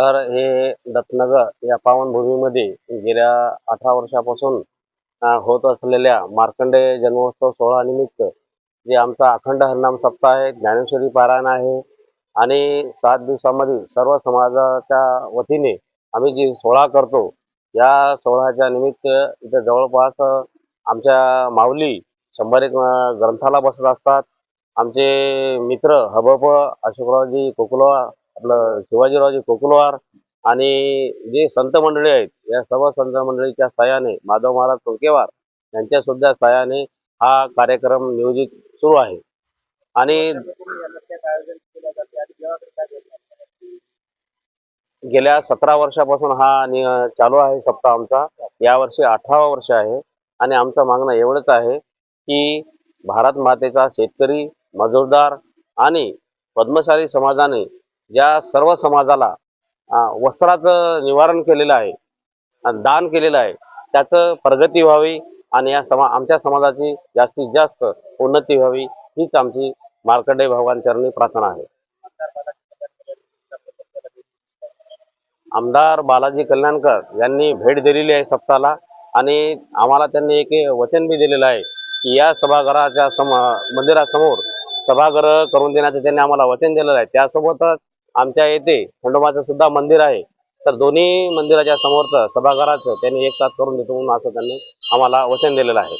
तर हे दत्तनगर या पावनभूमीमध्ये गेल्या अठरा वर्षापासून होत असलेल्या मार्कंडेय जन्मोत्सव सोहळ्यानिमित्त जे आमचा अखंड हरनाम सप्ताह आहे ज्ञानेश्वरी पारायण आहे आणि सात दिवसामध्ये सर्व समाजाच्या वतीने आम्ही जी सोहळा करतो या सोहळ्याच्या निमित्त इथे जवळपास आमच्या माऊली शंभर एक ग्रंथाला बसत असतात. आमचे मित्र हबप अशोकरावजी कोकुलवा आपलं शिवाजीरावजी कोकुलवार आणि जे संत मंडळी आहेत या सर्व संत मंडळीच्या सहाय्याने माधव महाराज तोडकेवार यांच्या सुद्धा सहाय्याने हा कार्यक्रम नियोजित सुरू आहे. आणि गेल्या सतरा वर्षापासून हा नि चालू आहे सप्ताह आमचा. यावर्षी अठरावा वर्ष आहे आणि आमचं मागणं एवढंच आहे की भारत मातेचा शेतकरी मजूरदार आणि पद्मशाली समाजाने ज्या सर्व समाजाला वस्त्राचं निवारण केलेलं आहे दान केलेलं आहे त्याचं प्रगती व्हावी आणि या समा आमच्या समाजाची जास्तीत जास्त उन्नती व्हावी हीच आमची मार्कंडे भगवान चरणी प्रार्थना आहे. आमदार बालाजी कल्याणकर यांनी भेट दिलेली आहे सप्ताहाला आणि आम्हाला त्यांनी एक वचन बी दिलेलं आहे की या सभागृहाच्या सम मंदिरासमोर सभागृह करून देण्याचं त्यांनी आम्हाला वचन दिलेलं आहे. त्यासोबतच आमच्या येथे खंडोबाचं सुद्धा मंदिर आहे. तर दोन्ही मंदिराच्या समोरचं सभागृहाचं त्यांनी एक साथ करून देतो म्हणून असं त्यांनी आम्हाला वचन दिलेलं आहे.